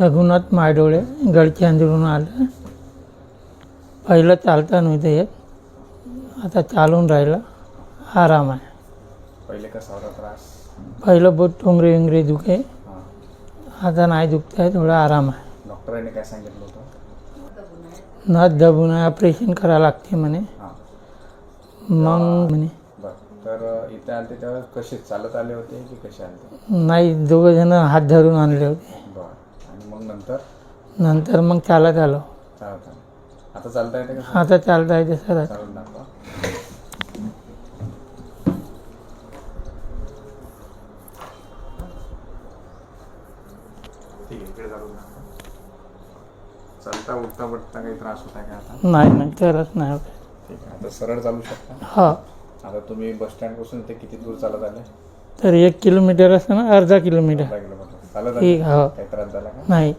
रघुनाथ मायडोळे गडचिंद्रून आलं. पहिलं चालता नव्हतं येत आता चालून राहिलं. आराम आहे. पहिले कसा त्रास? पहिलं बोट टोंगरे विंगरे दुखे. आता नाही दुखत आहे थोडा आराम आहे. डॉक्टरांनी काय सांगितलं होतं? नथ दबून ऑपरेशन करावं लागते म्हणे. मग म्हणे. तर इथे आले कसे चालत आले होते की कसे आले नाही दोघं जण हात धरून आणले होते. नंतर? नंतर मग चालत आलो. चालत आले. आता चालता येते का? आता चालता येते सर चालून दाखवा. ठीक आहे इकडे चालून दाखवा. चालता उठता बटता काही त्रास होता का आता? नाही नाही तरच नाही होत. ठीक आहे आता सरळ चालू शकता? हा. आता तुम्ही बस स्टँडपासून ते किती दूर चालत आले? तर एक किलोमीटर असतं ना अर्धा किलोमीटर. अर्धा हो. काही त्रास झाला का? नाही.